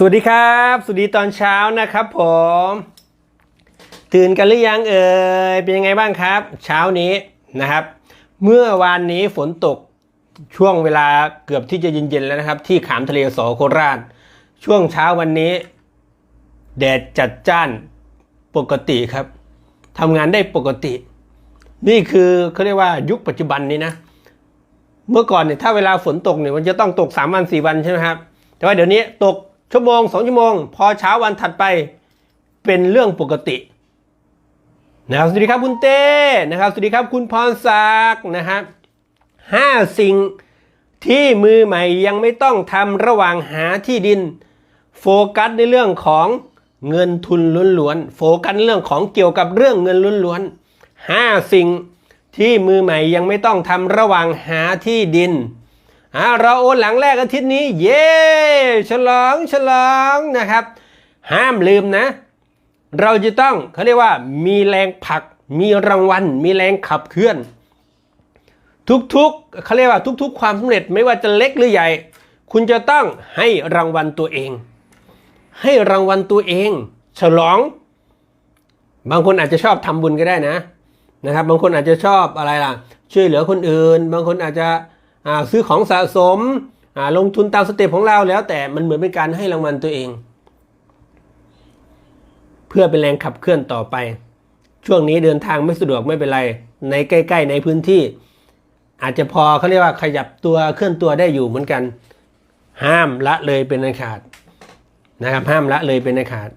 สวัสดีครับ สวัสดีตอนเช้านะครับผม ตื่นกันหรือยังเอ่ยเป็นยังไงบ้างครับ เช้านี้นะครับ เมื่อวานนี้ฝนตกช่วงเวลาเกือบที่จะเย็นๆแล้วนะครับ ที่ขามทะเลสอโคราช ช่วงเช้าวันนี้ แดดจัดจ้านปกติครับทำงานได้ปกติ นี่คือเขาเรียกว่ายุคปัจจุบันนี้นะ เมื่อก่อนเนี่ยถ้าเวลาฝนตกเนี่ยมันจะต้องตกสามวันสี่วันใช่ไหมครับ แต่ว่าเดี๋ยวนี้ตก ชั่วโมงสองชั่วโมง พอเช้าวันถัดไปเป็นเรื่องปกตินะครับสวัสดีครับคุณเต้นะครับสวัสดีครับคุณพรศักดิ์นะครับห้าสิ่งที่มือใหม่ยังไม่ต้องทำระหว่างหาที่ดิน โฟกัสในเรื่องของเงินทุนล้วนๆโฟกัสเรื่องของเกี่ยวกับเรื่องเงินล้วนๆห้าสิ่งที่มือใหม่ยังไม่ต้องทำระหว่างหาที่ดิน อ่าเราโอนหลังแรกอาทิตย์นี้ เย้ฉลองฉลองนะครับ ห้ามลืมนะ เราจะต้องเขาเรียกว่า มีแรงผลัก มีรางวัล มีแรงขับเคลื่อน ทุกๆเขาเรียกว่าทุก ๆ ความสำเร็จไม่ว่าจะเล็กหรือใหญ่ คุณจะต้องให้รางวัลตัวเอง ให้รางวัลตัวเอง ฉลอง บางคนอาจจะชอบทำบุญก็ได้นะนะครับ บางคนอาจจะชอบอะไรล่ะ ช่วยเหลือคนอื่น บางคนอาจจะ ซื้อของสะสมลงทุนตามสเต็ปของเราแล้ว แต่มันเหมือนเป็นการให้รางวัลตัวเอง เพื่อเป็นแรงขับเคลื่อนต่อไป ช่วงนี้เดินทางไม่สะดวกไม่เป็นไร ในใกล้ๆในพื้นที่ อาจจะพอเขาเรียกว่าขยับตัวเคลื่อนตัวได้อยู่เหมือนกัน ห้ามละเลยเป็นอันขาดนะครับห้ามละเลยเป็นอันขาด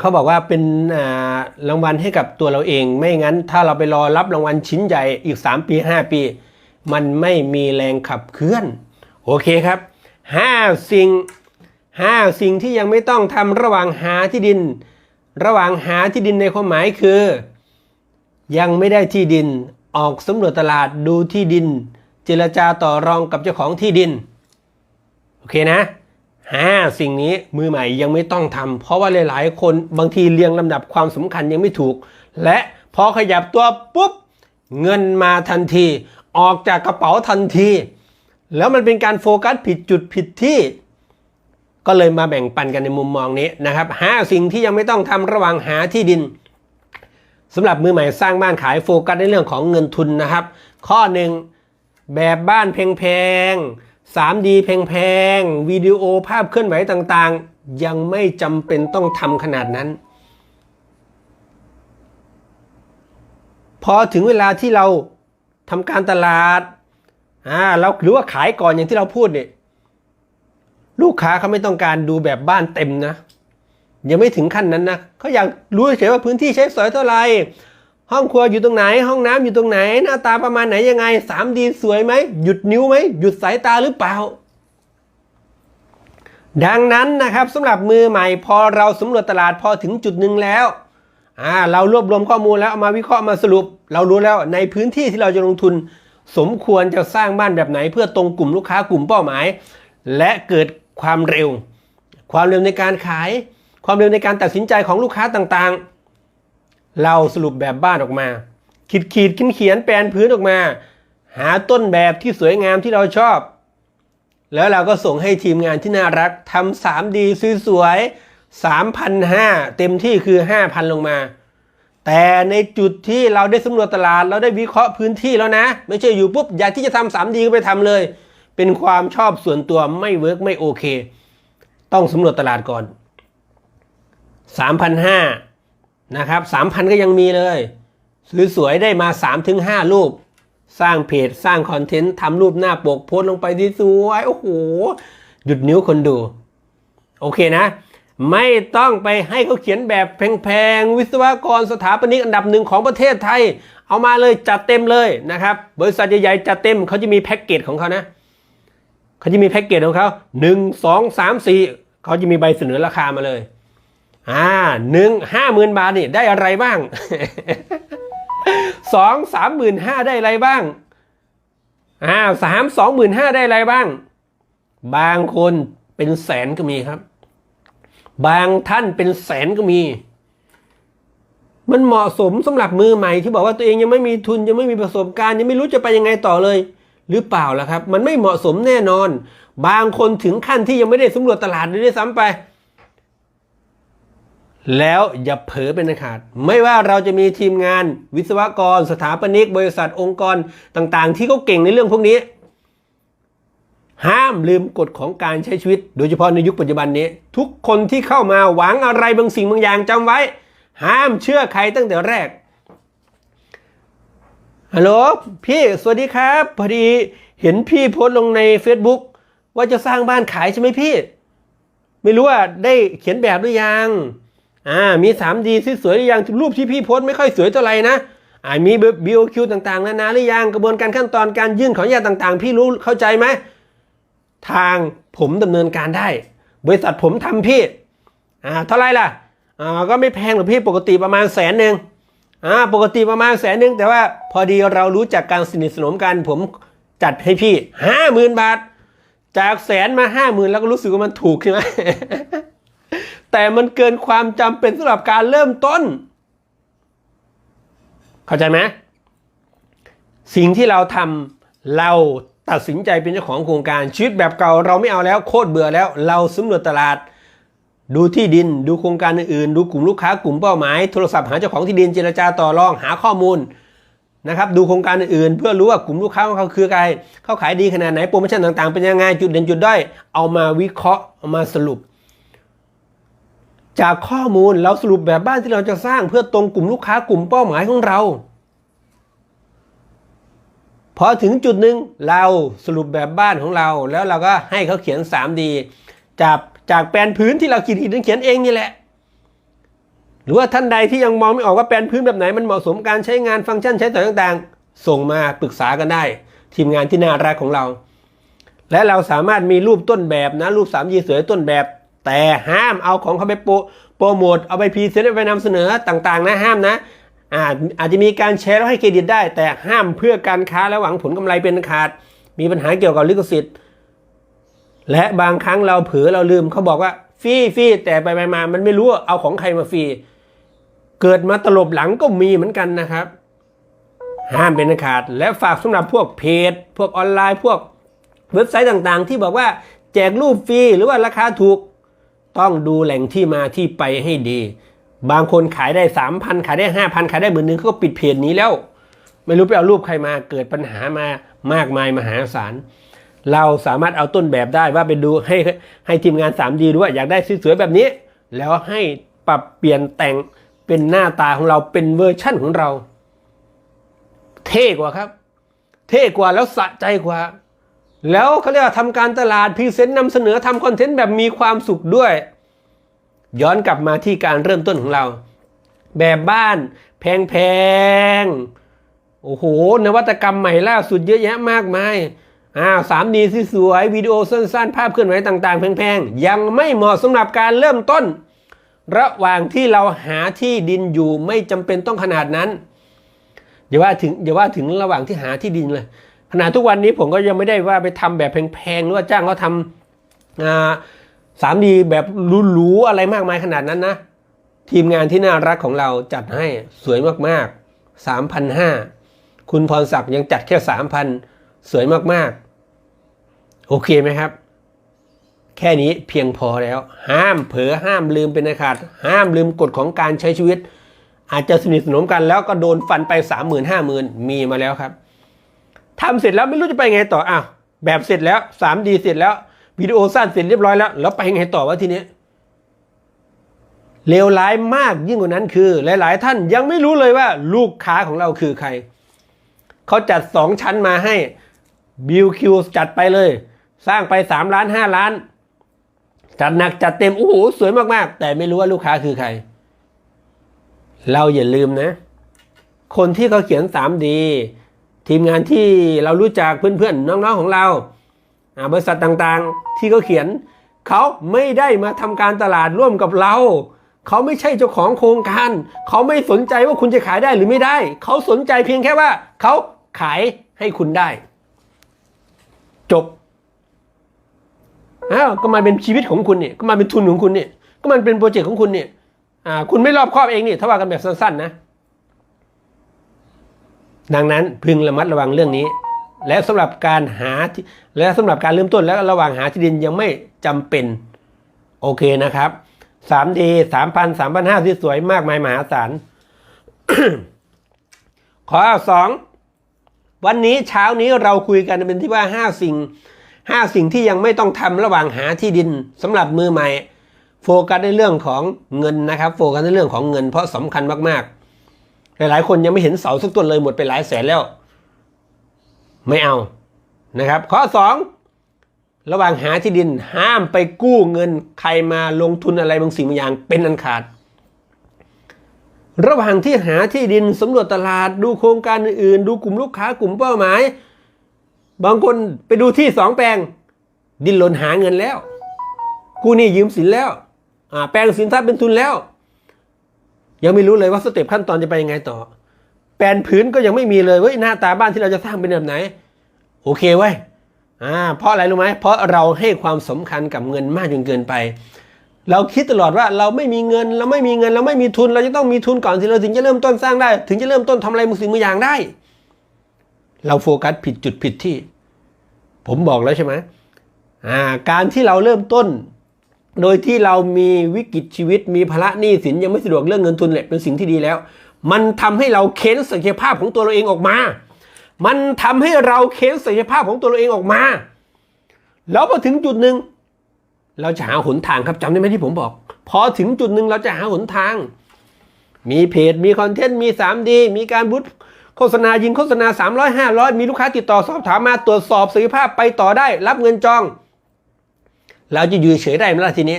เขาบอกว่าเป็นรางวัลให้กับตัวเราเอง ไม่งั้นถ้าเราไปรอรับรางวัลชิ้นใหญ่อีก 3 ปี 5 ปี มันไม่มีแรงขับเคลื่อน โอเคครับห้าสิ่งห้าสิ่งที่ยังไม่ต้องทำระหว่างหาที่ดิน ระหว่างหาที่ดินในความหมายคือ ยังไม่ได้ที่ดินออกสำรวจตลาดดูที่ดิน เจรจาต่อรองกับเจ้าของที่ดิน โอเคนะห้าสิ่งนี้มือใหม่ยังไม่ต้องทำเพราะว่าหลาย ๆ คนบางทีเรียงลำดับความสำคัญยังไม่ถูก และพอขยับตัวปุ๊บ เงินมาทันที ออกจากกระเป๋าทันที แล้วมันเป็นการโฟกัสผิดจุดผิดที่ ก็เลยมาแบ่งปันกันในมุมมองนี้นะครับห้าสิ่งที่ยังไม่ต้องทำระหว่างหาที่ดินสำหรับมือใหม่สร้างบ้านขายโฟกัสในเรื่องของเงินทุนนะครับ ข้อหนึ่งแบบบ้านแพงๆ 3D แพงๆ วิดีโอภาพเคลื่อนไหวต่างๆ ยังไม่จำเป็นต้องทำขนาดนั้น พอถึงเวลาที่เรา ทำการตลาดอ่าเราหรือว่าขายก่อนอย่างที่เราพูดเนี่ยลูกค้าเขาไม่ต้องการดูแบบบ้านเต็มนะ ยังไม่ถึงขั้นนั้นนะเขาอยากรู้เฉยว่าพื้นที่ใช้สอยเท่าไหร่ห้องครัวอยู่ตรงไหน ห้องน้ำอยู่ตรงไหน หน้าตาประมาณไหนยังไง 3D สวยไหมหยุดนิ้วไหมหยุดสายตาหรือเปล่า ดังนั้นนะครับสำหรับมือใหม่พอเราสำรวจตลาดพอถึงจุดหนึ่งแล้ว อ่าเรารวบรวมข้อมูลแล้วมาวิเคราะห์มาสรุป เรารู้แล้วในพื้นที่ที่เราจะลงทุน สมควรจะสร้างบ้านแบบไหน เพื่อตรงกลุ่มลูกค้ากลุ่มเป้าหมาย และเกิดความเร็ว ความเร็วในการขาย ความเร็วในการตัดสินใจของลูกค้าต่างๆ เราสรุปแบบบ้านออกมาขีดขีดเขียนเขียนแปลนพื้นออกมา หาต้นแบบที่สวยงามที่เราชอบ แล้วเราก็ส่งให้ทีมงานที่น่ารักทำ 3D สวยๆ 3,500 เต็มที่คือ 5,000 ลงมา แต่ในจุดที่เราได้สำรวจตลาด เราได้วิเคราะห์พื้นที่แล้วนะ ไม่ใช่อยู่ปุ๊บ อยากที่จะทำ 3D ก็ไปทำเลย เป็นความชอบส่วนตัวไม่เวิร์กไม่โอเค ต้องสำรวจตลาดก่อน 3,500 นะครับ 3,000 ก็ยังมีเลยสวยๆได้มา 3-5 รูป สร้างเพจสร้างคอนเทนต์ทำรูปหน้าปกโพสลงไปที่สวยโอ้โหหยุดนิ้วคนดู โอเคนะ ไม่ต้องไปให้เขาเขียนแบบแพงๆ วิศวกรสถาปนิกอันดับหนึ่งของประเทศไทย เอามาเลยจัดเต็มเลยนะครับ บริษัทใหญ่ๆจัดเต็มเขาจะมีแพ็กเกจของเขานะเขาจะมีแพ็กเกจของเขาหนึ่งสองสามสี่เขาจะมีใบเสนอราคามาเลยอ่าหนึ่งห้าหมื่นบาทนี่ได้อะไรบ้างสองสามหมื่นห้าได้อะไรบ้างอ่าสามสองหมื่นห้าได้อะไรบ้าง บางคนเป็นแสนก็มีครับ บางท่านเป็นแสนก็มี มันเหมาะสมสำหรับมือใหม่ที่บอกว่าตัวเองยังไม่มีทุนยังไม่มีประสบการณ์ ยังไม่รู้จะไปยังไงต่อเลย หรือเปล่าล่ะครับ มันไม่เหมาะสมแน่นอน บางคนถึงขั้นที่ยังไม่ได้สำรวจตลาดเลยด้วยซ้ำไป แล้วอย่าเผลอเป็นอันขาด ไม่ว่าเราจะมีทีมงาน วิศวกร สถาปนิก บริษัทองค์กรต่างๆ ที่เขาเก่งในเรื่องพวกนี้ ห้ามลืมกฎของการใช้ชีวิต โดยเฉพาะในยุคปัจจุบันนี้ ทุกคนที่เข้ามาหวังอะไรบางสิ่งบางอย่างจำไว้ ห้ามเชื่อใครตั้งแต่แรกฮัลโหลพี่สวัสดีครับ พอดีเห็นพี่โพสต์ลงใน Facebook ว่าจะสร้างบ้านขายใช่ไหมพี่ ไม่รู้ว่าได้เขียนแบบหรือยังอ่ามี 3D สวยหรือยังรูปที่พี่โพสต์ไม่ค่อยสวยเท่าไหร่นะอ่ามี BOQ ต่างๆนานาหรือยังกระบวนการขั้นตอนการยื่นขออนุญาตต่างๆ พี่รู้เข้าใจไหม ทางผมดำเนินการได้ บริษัทผมทำพี่อ่าเท่าไรล่ะอ่าก็ไม่แพงหรอกพี่ปกติประมาณแสนหนึ่งอ่าปกติประมาณแสนหนึ่งแต่ว่าพอดีเรารู้จักการสนิทสนมกันผมจัดให้พี่ห้าหมื่นบาท จากแสนมาห้าหมื่นแล้วก็รู้สึกว่ามันถูกใช่ไหมแต่มันเกินความจำเป็นสำหรับการเริ่มต้น เข้าใจไหมสิ่งที่เราทำเรา ตัดสินใจเป็นเจ้าของโครงการชีวิตแบบเก่าเราไม่เอาแล้วโคตรเบื่อแล้ว เราสำรวจตลาด ดูที่ดินดูโครงการอื่นๆ ดูกลุ่มลูกค้ากลุ่มเป้าหมายโทรศัพท์หาเจ้าของที่ดินเจรจาต่อรองหาข้อมูลนะครับดูโครงการอื่นๆ เพื่อรู้ว่ากลุ่มลูกค้าของเขาคือใครเขาขายดีขนาดไหนโปรโมชั่นต่างๆ เป็นยังไงจุดเด่นจุดด้อยเอามาวิเคราะห์เอามาสรุป จากข้อมูลเราสรุปแบบบ้านที่เราจะสร้างเพื่อตรงกลุ่มลูกค้ากลุ่มเป้าหมายของเรา พอถึงจุดหนึ่งเราสรุปแบบบ้านของเรา แล้วเราก็ให้เขาเขียน 3D จากจากแปลนพื้นที่เราขีดขีดเขียนเองนี่แหละ หรือว่าท่านใดที่ยังมองไม่ออกว่าแปลนพื้นแบบไหนมันเหมาะสมการใช้งานฟังก์ชันใช้สอต่างๆ ส่งมาปรึกษากันได้ ทีมงานที่น่ารักของเรา และเราสามารถมีรูปต้นแบบนะรูป 3D สวยต้นแบบ แต่ห้ามเอาของเขาไปโปรโปรโมทเอาไปพรีเซนต์ไปนำเสนอต่างๆ นะห้ามนะ อาจอาจจะมีการแชร์แล้วให้เครดิตได้ แต่ห้ามเพื่อการค้าและหวังผลกำไรเป็นขาด มีปัญหาเกี่ยวกับลิขสิทธิ์ และบางครั้งเราเผลอเราลืมเขาบอกว่าฟรีฟรีแต่ไปไปมา มันไม่รู้เอาของใครมาฟรีเกิดมาตลบหลังก็มีเหมือนกันนะครับ ห้ามเป็นขาด และฝากสำหรับพวกเพจ พวกออนไลน์ พวกเว็บไซต์ต่างๆ ที่บอกว่าแจกรูปฟรีหรือว่าราคาถูก ต้องดูแหล่งที่มาที่ไปให้ดี บางคนขายได้สามพันขายได้ห้าพันขายได้หมื่นหนึ่งเขาก็ปิดเพจนี้แล้ว ไม่รู้ไปเอารูปใครมาเกิดปัญหามามากมายมหาศาลเราสามารถเอาต้นแบบได้ว่าไปดูให้ให้ทีมงาน 3D ดูว่าอยากได้สวยๆแบบนี้ แล้วให้ปรับเปลี่ยนแต่งเป็นหน้าตาของเราเป็นเวอร์ชั่นของเรา เท่กว่าครับ เท่กว่าแล้วสะใจกว่า แล้วเขาเรียกว่าทำการตลาดพรีเซนต์นำเสนอทำคอนเทนต์แบบมีความสุขด้วย ย้อนกลับมาที่การเริ่มต้นของเรา แบบบ้านแพงๆ โอ้โห นวัตกรรมใหม่ล่าสุดเยอะแยะมากมาย อ้าวสามดีสวยๆวิดีโอสั้นๆ ภาพเคลื่อนไหวต่างๆ แพงๆ ยังไม่เหมาะสำหรับการเริ่มต้น ระหว่างที่เราหาที่ดินอยู่ไม่จำเป็นต้องขนาดนั้นอย่าว่าถึงอย่าว่าถึงระหว่างที่หาที่ดินเลย ขนาดทุกวันนี้ผมก็ยังไม่ได้ว่าไปทำแบบแพงๆหรือว่าจ้างเขาทำ สามดีแบบหรูๆอะไรมากมายขนาดนั้นนะ ทีมงานที่น่ารักของเราจัดให้สวยมากๆ 3,500 คุณพรศักดิ์ยังจัดแค่ 3,000 สวยมากๆ โอเคไหมครับ แค่นี้เพียงพอแล้ว ห้ามเผลอห้ามลืมเป็นอันขาด ห้ามลืมกฎของการใช้ชีวิต อาจจะสนิทสนมกันแล้วก็โดนฟันไป 3 0 0 0 0 5 0,000 มีมาแล้วครับทำเสร็จแล้วไม่รู้จะไปไงต่ออ้าวแบบเสร็จแล้ว 3D เสร็จแล้ว วิดีโอสั้นเสร็จเรียบร้อยแล้ว แล้วไปไงต่อวะทีนี้เลวร้ายมากยิ่งกว่านั้นคือ หลาย ๆ ท่านยังไม่รู้เลยว่าลูกค้าของเราคือใคร เขาจัดสองชั้นมาให้บิวคิวจัดไปเลย สร้างไปสามล้านห้าล้าน จัดหนักจัดเต็มโอ้โหสวยมาก ๆ แต่ไม่รู้ว่าลูกค้าคือใคร เราอย่าลืมนะ คนที่เขาเขียน 3D ทีมงานที่เรารู้จักเพื่อน ๆ น้อง ๆ ของเรา บริษัทต่างๆที่เขาเขียน เขาไม่ได้มาทำการตลาดร่วมกับเรา เขาไม่ใช่เจ้าของโครงการ เขาไม่สนใจว่าคุณจะขายได้หรือไม่ได้ เขาสนใจเพียงแค่ว่า เขาขายให้คุณได้ จบอ้าวก็มันเป็นชีวิตของคุณเนี่ยก็มันเป็นทุนของคุณเนี่ยก็มันเป็นโปรเจกต์ของคุณเนี่ยอ่าคุณไม่รอบครอบเองนี่ถ้าว่ากันแบบสั้นๆนะ ดังนั้นพึงระมัดระวังเรื่องนี้ และสำหรับการหาและสำหรับการเริ่มต้นแล้วระหว่างหาที่ดินยังไม่จำเป็น โอเคนะครับ 3D 3,000 3,500ที่สวยมากมายมหาศาลขอสองวันนี้เช้านี้เราคุยกันเป็นที่ว่า 5 สิ่ง 5 สิ่งที่ยังไม่ต้องทำระหว่างหาที่ดินสำหรับมือใหม่ โฟกัสในเรื่องของเงินนะครับ โฟกัสในเรื่องของเงินเพราะสำคัญมากๆ หลายๆ คนยังไม่เห็นเสาสักต้นเลยหมดไปหลายแสนแล้ว ไม่เอานะครับ ข้อ 2 ระหว่างหาที่ดินห้ามไปกู้เงินใครมาลงทุนอะไรบางสิ่งบางอย่างเป็นอันขาด ระหว่างที่หาที่ดินสำรวจตลาดดูโครงการอื่นๆดูกลุ่มลูกค้ากลุ่มเป้าหมาย บางคนไปดูที่สองแปลง ดิ้นรนหาเงินแล้ว กู้นี้ยืมสินแล้วอ่าแปลงสินทรัพย์เป็นทุนแล้ว ยังไม่รู้เลยว่าสเต็ปขั้นตอนจะไปยังไงต่อ แปลนผืนก็ยังไม่มีเลยเว้ยหน้าตาบ้านที่เราจะสร้างเป็นแบบไหน โอเคเว้ยอ่าเพราะอะไรรู้ไหมเพราะเราให้ความสำคัญกับเงินมากจนเกินไป เราคิดตลอดว่าเราไม่มีเงินเราไม่มีเงินเราไม่มีทุน เราจะต้องมีทุนก่อนสิเราถึงจะเริ่มต้นสร้างได้ ถึงจะเริ่มต้นทำอะไรบางสิ่งบางอย่างได้ เราโฟกัสผิดจุดผิดที่ ผมบอกแล้วใช่ไหมอ่าการที่เราเริ่มต้น โดยที่เรามีวิกฤตชีวิตมีภาระหนี้สินยังไม่สะดวกเรื่องเงินทุนแหละเป็นสิ่งที่ดีแล้ว มันทำให้เราเค้นศักยภาพของตัวเราเองออกมา มันทำให้เราเค้นศักยภาพของตัวเราเองออกมา แล้วพอถึงจุดหนึ่งเราจะหาหนทางครับจำได้ไหมที่ผมบอก พอถึงจุดหนึ่งเราจะหาหนทาง มีเพจ มีคอนเทนต์ มี 3D มีการบูตโฆษณายิงโฆษณา 300 500 มีลูกค้าติดต่อสอบถามมาตรวจสอบศักยภาพไปต่อได้ รับเงินจอง เราจะอยู่เฉยได้ไหมล่ะทีนี้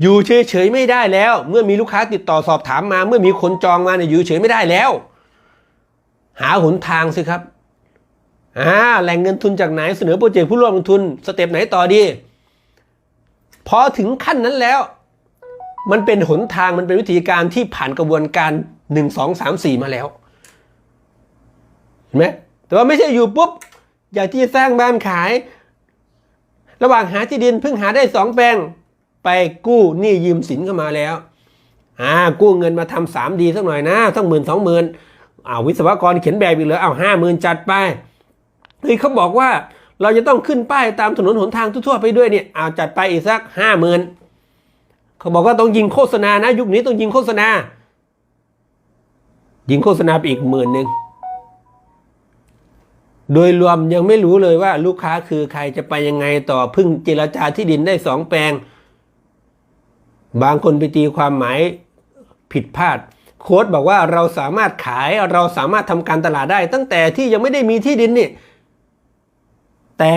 อยู่เฉยๆไม่ได้แล้ว เมื่อมีลูกค้าติดต่อสอบถามมา เมื่อมีคนจองมาเนี่ยอยู่เฉยไม่ได้แล้ว หาหนทางสิครับอ่าแหล่งเงินทุนจากไหนเสนอโปรเจกต์ผู้ร่วมลงทุนสเต็ปไหนต่อดี พอถึงขั้นนั้นแล้ว มันเป็นหนทางมันเป็นวิธีการที่ผ่านกระบวนการ1 2 3 4มาแล้วเห็นไหมแต่ว่าไม่ใช่อยู่ปุ๊บ อยากที่จะสร้างบ้านขาย ระหว่างหาที่ดินเพิ่งหาได้สองแปลง ไปกู้หนี้ยืมสินเข้ามาแล้วอ่ากู้เงินมาทำสามดีสักหน่อยนะสักหมื่นสองหมื่นอ้าววิศวกรเขียนแบบอีกเหรออ้าวห้าหมื่นจัดไปเฮ้ยเขาบอกว่าเราจะต้องขึ้นป้ายตามถนนหนทางทั่วๆไปด้วยเนี่ยเอาจัดไปอีกสักห้าหมื่นเขาบอกว่าต้องยิงโฆษณานะ ยุคนี้ต้องยิงโฆษณา ยิงโฆษณาไปอีกหมื่นหนึ่งโดยรวมยังไม่รู้เลยว่าลูกค้าคือใครจะไปยังไงต่อพึ่งเจรจาที่ดินได้สองแปลง บางคนไปตีความหมายผิดพลาด โค้ดบอกว่าเราสามารถขายเราสามารถทำการตลาดได้ ตั้งแต่ที่ยังไม่ได้มีที่ดินนี่แต่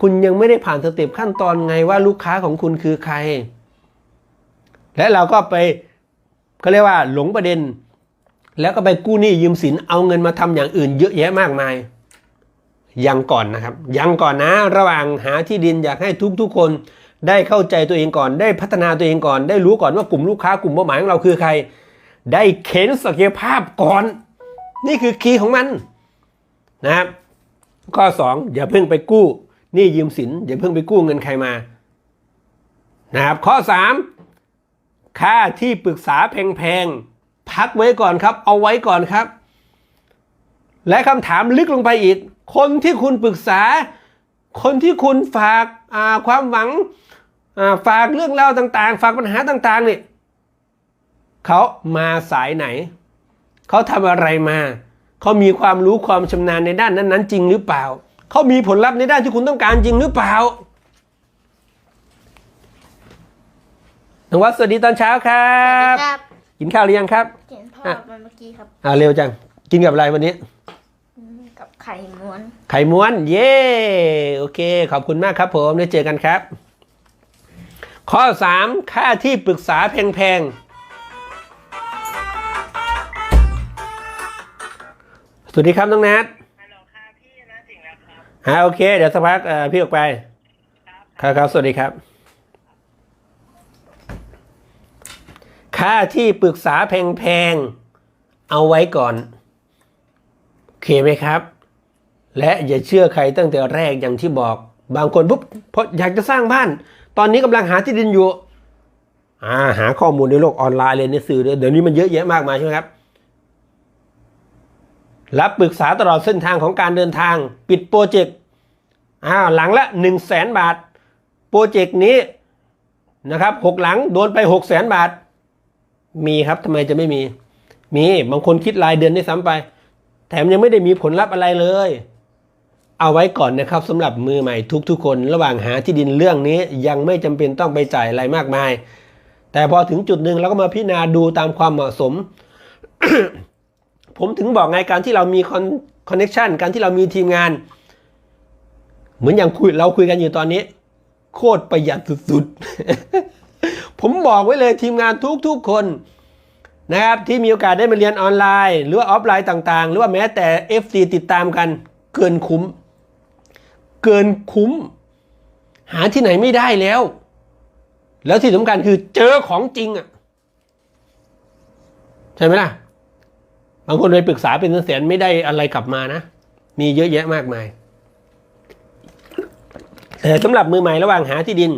คุณยังไม่ได้ผ่านสเต็ปขั้นตอนไงว่าลูกค้าของคุณคือใคร และเราก็ไปเขาเรียกว่าหลงประเด็น แล้วก็ไปกู้หนี้ยืมสินเอาเงินมาทำอย่างอื่นเยอะแยะมากมาย ยังก่อนนะครับ ยังก่อนนะระหว่างหาที่ดินอยากให้ทุกๆคน ได้เข้าใจตัวเองก่อน ได้พัฒนาตัวเองก่อน ได้รู้ก่อนว่ากลุ่มลูกค้ากลุ่มเป้าหมายของเราคือใคร ได้เข็นศักยภาพก่อน นี่คือคีย์ของมันนะครับข้อ 2 อย่าเพิ่งไปกู้หนี่ยืมสินอย่าเพิ่งไปกู้เงินใครมานะครับข้อ 3 ค่าที่ปรึกษาแพงๆพักไว้ก่อนครับ เอาไว้ก่อนครับ และคำถามลึกลงไปอีก คนที่คุณปรึกษา คนที่คุณฝากความหวัง ฝากเรื่องเล่าต่างๆ ฝากปัญหาต่างๆเนี่ยเขามาสายไหน เขาทำอะไรมา เขามีความรู้ความชำนาญในด้านนั้นๆ จริงหรือเปล่า เขามีผลลัพธ์ในด้านที่คุณต้องการจริงหรือเปล่าน้องวัดสวัสดีตอนเช้าครับครับกินข้าวหรือยังครับเห็นพ่อมาเมื่อกี้ครับอ่าเร็วจัง กินกับอะไรวันนี้อืมกับไข่ม้วน ไข่ม้วน เย้ โอเค ขอบคุณมากครับผมได้เจอกันครับ ข้อ 3 ค่าที่ปรึกษาแพงๆ สวัสดีครับน้องนัทฮัลโหลค่ะพี่นะถึงแล้วครับอ่าโอเค เดี๋ยวสักพักเอ่อพี่ออกไป ครับครับ สวัสดีครับ ค่าที่ปรึกษาแพงๆ เอาไว้ก่อน โอเคไหมครับ และอย่าเชื่อใครตั้งแต่แรกอย่างที่บอก บางคนปุ๊บเพราะอยากจะสร้างบ้าน ตอนนี้กำลังหาที่ดินอยู่าหาข้อมูลในโลกออนไลน์เลยในสื่อเดี๋ยวนี้มันเยอะแยะมากมายใช่ไหมครับ รับปรึกษาตลอดเส้นทางของการเดินทางปิดโปรเจกต์อ้าวหลังละ1 0 0 0 0แสนบาท โปรเจกต์นี้นะครับหกหลังโดนไป6 0 0แสนบาท มีครับทำไมจะไม่มี มีบางคนคิดรายเดือนได้ซ้ำไป แถมยังไม่ได้มีผลลัพธ์อะไรเลย เอาไว้ก่อนนะครับสำหรับมือใหม่ทุกๆคน ระหว่างหาที่ดินเรื่องนี้ยังไม่จำเป็นต้องไปจ่ายอะไรมากมาย แต่พอถึงจุดหนึ่งเราก็มาพิจารณาดูตามความเหมาะสม ผมถึงบอกไงการที่เรามีคอนเน็ชันการที่เรามีทีมงาน เหมือนอย่างคุยเราคุยกันอยู่ตอนนี้ โคตรประหยัดสุดๆ ผมบอกไว้เลยทีมงานทุกๆคนนะครับที่มีโอกาสได้มาเรียนออนไลน์ หรือว่าออฟไลน์ต่างๆ หรือว่าแม้แต่ FC ติดตามกันเกินคุ้ม เกินคุ้ม หาที่ไหนไม่ได้แล้ว แล้วที่สำคัญคือเจอของจริงอะ ใช่ไหมล่ะ บางคนไปปรึกษาเป็นแสนไม่ได้อะไรกลับมานะ มีเยอะแยะมากมายแต่สำหรับมือใหม่ระหว่างหาที่ดิน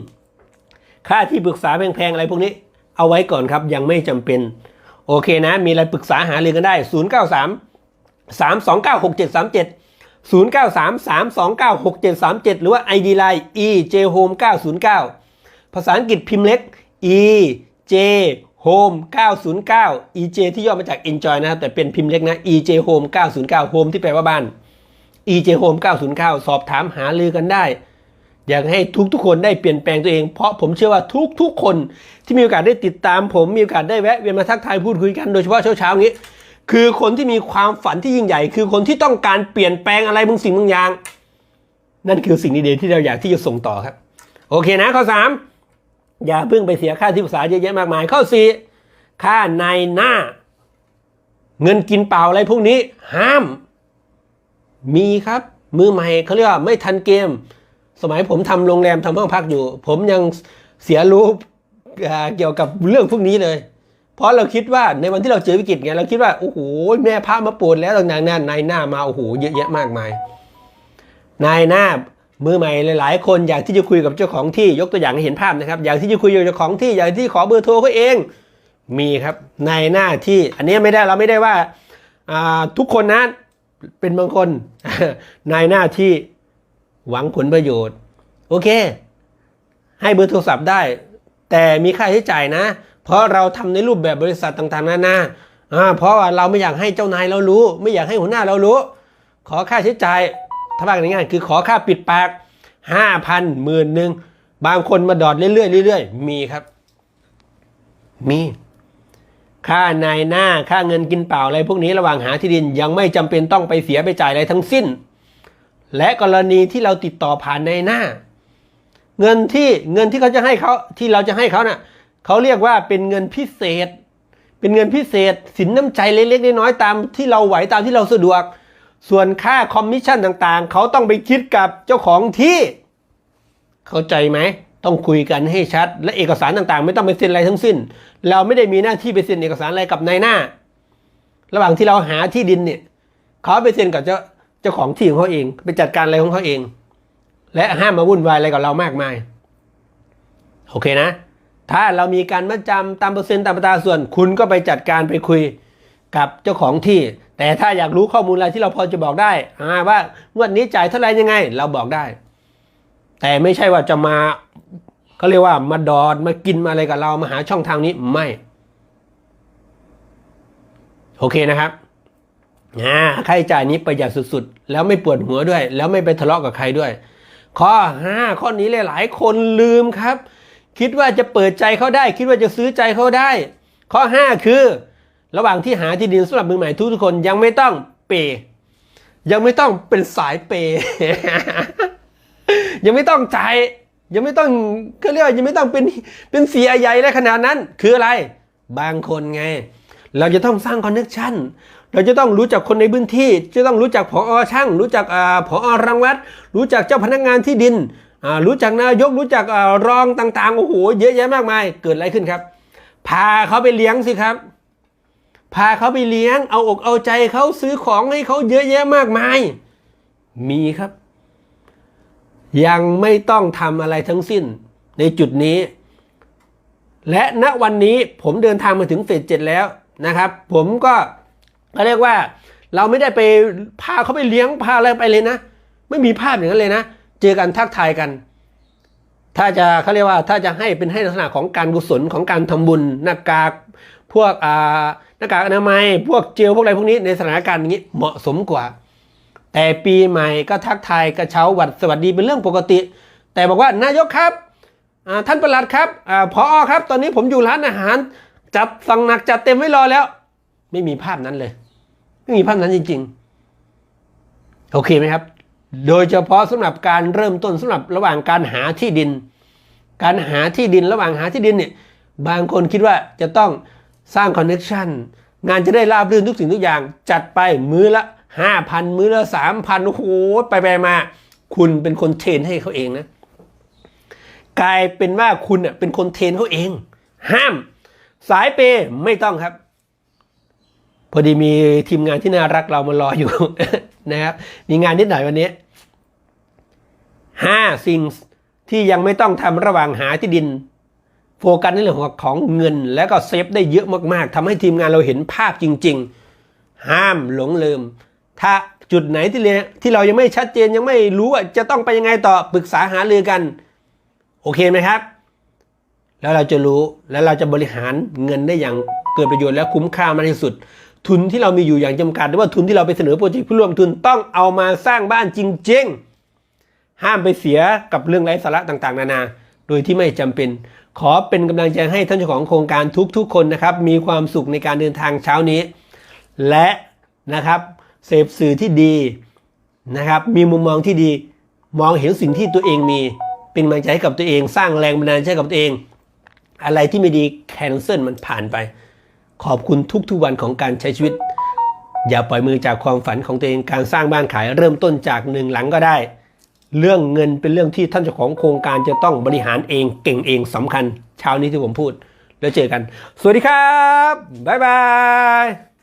ค่าที่ปรึกษาแพงๆอะไรพวกนี้ เอาไว้ก่อนครับยังไม่จำเป็น โอเคนะ มีอะไรปรึกษาหาเรือกันได้ 093 329 6737 093 329 6737 หรือว่า ID Line ejhome 909ภาษาอังกฤษพิมพ์เล็ก e j home 909 e j ที่ย่อมาจาก enjoy นะครับ แต่เป็นพิมพ์เล็กนะ e j home 909 home ที่แปลว่าบ้าน e j home 909 สอบถามหาลือกันได้ อยากให้ทุกๆคนได้เปลี่ยนแปลงตัวเอง เพราะผมเชื่อว่าทุกๆคนที่มีโอกาสได้ติดตามผมมีโอกาสได้แวะเวียนมาทักทายพูดคุยกันโดยเฉพาะเช้าๆอย่านี้ คือคนที่มีความฝันที่ยิ่งใหญ่ คือคนที่ต้องการเปลี่ยนแปลงอะไรบางสิ่งบางอย่าง นั่นคือสิ่งดีๆที่เราอยากที่จะส่งต่อครับ โอเคนะข้อสามอย่าเพิ่งไปเสียค่าที่ปรึกษาเยอะแยะมากมาย ข้อสี่ค่าในหน้า เงินกินเปล่าอะไรพวกนี้ ห้าม มีครับ มือใหม่เขาเรียกว่าไม่ทันเกม สมัยผมทำโรงแรมทำห้องพักอยู่ ผมยังเสียรู้เกี่ยวกับเรื่องพวกนี้เลย เพราะเราคิดว่าในวันที่เราเจอวิกฤตไงเราคิดว่าโอ้โหแม่พระมาปรดแล้วต่างๆนั้นนายหน้ามาโอ้โหเยอะแยะมากมาย นายหน้ามือใหม่หลายๆ คนอยากที่จะคุยกับเจ้าของที่ยกตัวอย่างให้เห็นภาพนะครับ อยากที่จะคุยกับเจ้าของที่อยากที่ขอเบอร์โทรเขาเอง มีครับนายหน้าที่อันนี้ไม่ได้เราไม่ได้ว่าอ่าทุกคนนะเป็นบางคนนายหน้าที่หวังผลประโยชน์ โอเค ให้เบอร์โทรศัพท์ได้ แต่มีค่าใช้จ่ายนะ เพราะเราทำในรูปแบบบริษัทต่างๆนานาอ่าเพราะว่าเราไม่อยากให้เจ้านายเรารู้ ไม่อยากให้หัวหน้าเรารู้ ขอค่าใช้จ่ายถ้าว่านง่ายๆคือขอค่าปิดปากห้าพันหมื่นหนึ่งบางคนมาดอดเรื่อยๆเรื่อยๆมีครับ มี ค่านายหน้าค่าเงินกินเปล่าอะไรพวกนี้ระหว่างหาที่ดินยังไม่จำเป็นต้องไปเสียไปจ่ายอะไรทั้งสิ้น และกรณีที่เราติดต่อผ่านในหน้า เงินที่เงินที่เขาจะให้เขาที่เราจะให้เขาน่ะ เขาเรียกว่าเป็นเงินพิเศษ เป็นเงินพิเศษ สินน้ำใจเล็กๆน้อยๆตามที่เราไหวตามที่เราสะดวก ส่วนค่าคอมมิชชั่นต่างๆ เขาต้องไปคิดกับเจ้าของที่ เข้าใจไหมต้องคุยกันให้ชัด และเอกสารต่างๆ ไม่ต้องไปเซ็นอะไรทั้งสิ้น เราไม่ได้มีหน้าที่ไปเซ็นเอกสารอะไรกับนายหน้า ระหว่างที่เราหาที่ดินเนี่ยเขาไปเซ็นกับเจ้าเจ้าของที่ของเขาเอง ไปจัดการอะไรของเขาเอง และห้ามมาวุ่นวายอะไรกับเรามากมาย โอเคนะ ถ้าเรามีการมัดจำตามเปอร์เซ็นต์ตามตาส่วน คุณก็ไปจัดการไปคุยกับเจ้าของที่ แต่ถ้าอยากรู้ข้อมูลอะไรที่เราพอจะบอกได้อ่าว่างวดนี้จ่ายเท่าไหรยังไง เราบอกได้ แต่ไม่ใช่ว่าจะมาเขาเรียกว่ามาดอดมากินมาอะไรกับเรามาหาช่องทางนี้ไม่โอเคนะครับอ่าค่าใช้จ่ายนี้ประหยัดสุดๆ แล้วไม่ปวดหัวด้วย แล้วไม่ไปทะเลาะกับใครด้วย ข้อห้าข้อนี้หลายๆ คนลืมครับ คิดว่าจะเปิดใจเขาได้ คิดว่าจะซื้อใจเขาได้ ข้อห้าคือ ระหว่างที่หาที่ดินสำหรับมือใหม่ทุกๆคนยังไม่ต้องเปย์ยังไม่ต้องเป็นสายเปย์ยังไม่ต้องจ่ายยังไม่ต้องก็เรียกว่ายังไม่ต้องเป็นเป็นเสียใหญ่อะไรขนาดนั้น คืออะไร บางคนไง เราจะต้องสร้างคอนเนคชั่นเราจะต้องรู้จักคนในพื้นที่ จะต้องรู้จักผอช่าง รู้จักผอรังวัดรู้จักเจ้าพนักงานที่ดิน รู้จักนายกรู้จักอรองต่างๆโอ้โหเยอะแยะมากมาย เกิดอะไรขึ้นครับ พาเขาไปเลี้ยงสิครับ พาเขาไปเลี้ยง เอาอกเอาใจเขาซื้อของให้เขาเยอะแยะมากมาย มีครับ ยังไม่ต้องทำอะไรทั้งสิ้น ในจุดนี้ และณวันนี้ผมเดินทางมาถึงเฟสเจ็ดแล้วนะครับ ผมก็เรียกว่า เราไม่ได้ไปพาเขาไปเลี้ยงพาอะไรไปเลยนะ ไม่มีภาพอย่างนั้นเลยนะ เจอกันทักทายกัน ถ้าจะเขาเรียกว่าถ้าจะให้เป็นให้ลักษณะของการกุศลของการทำบุญหน้ากากพวกอ่าหน้ากากอนามัย พวกเจลพวกอะไรพวกนี้ในสถานการณ์อย่างนี้เหมาะสมกว่า แต่ปีใหม่ก็ทักทายกระเช้าหวัดสวัสดีเป็นเรื่องปกติ แต่บอกว่านายกครับท่านประหลัดครับอาพอครับ ตอนนี้ผมอยู่ร้านอาหาร จัดสั่งหนักจัดเต็มไว้รอแล้ว ไม่มีภาพนั้นเลย ไม่มีภาพนั้นจริง ๆ โอเคไหมครับ โดยเฉพาะสำหรับการเริ่มต้นสำหรับระหว่างการหาที่ดิน การหาที่ดินระหว่างหาที่ดินเนี่ยบางคนคิดว่าจะต้องสร้างคอนเน็ชันงานจะได้ราบรื่นทุกสิ่งทุกอย่าง จัดไปมื้อละห้าพันมื้อละสามพันโอ้โหไปไปมา คุณเป็นคนเทรนให้เขาเองนะ กลายเป็นว่าคุณเน่ยเป็นคนเทรนเขาเอง ห้าม สายเปย์ไม่ต้องครับ พอดีมีทีมงานที่น่ารักเรามารออยู่นะครับ มีงานนิดหน่อยวันนี้ ห้าสิ่งที่ยังไม่ต้องทำระหว่างหาที่ดิน โฟกัสในเรื่องของเงิน แล้วก็เซฟได้เยอะมากๆทำให้ทีมงานเราเห็นภาพจริง ๆ ห้ามหลงลืม ถ้าจุดไหนที่เรที่เรายังไม่ชัดเจนยังไม่รู้ว่าจะต้องไปยังไงต่อปรึกษาหารือกัน โอเคไหมครับ แล้วเราจะรู้แล้วเราจะบริหารเงินได้อย่างเกิดประโยชน์และคุ้มค่ามากที่สุด ทุนที่เรามีอยู่อย่างจำกัดหรือว่าทุนที่เราไปเสนอโปรเจกต์ผู้ร่วมทุนต้องเอามาสร้างบ้านจริง ๆ ห้ามไปเสียกับเรื่องไร้สาระต่างๆ นานา โดยที่ไม่จำเป็น ขอเป็นกำลังใจให้ท่านเจ้าของโครงการทุกๆ คนนะครับ มีความสุขในการเดินทางเช้านี้ และนะครับเสพสื่อที่ดีนะครับ มีมุมมองที่ดี มองเห็นสิ่งที่ตัวเองมี เป็นกำลังใจให้กับตัวเอง สร้างแรงบันดาลใจกับตัวเอง อะไรที่ไม่ดีแคนเซิลมันผ่านไป ขอบคุณทุกๆวันของการใช้ชีวิต อย่าปล่อยมือจากความฝันของตัวเอง การสร้างบ้านขายเริ่มต้นจากหนึ่งหลังก็ได้ เรื่องเงินเป็นเรื่องที่ท่านเจ้าของโครงการจะต้องบริหารเองเก่งเองสำคัญ เช้านี้ที่ผมพูด แล้วเจอกัน สวัสดีครับ บ๊ายบาย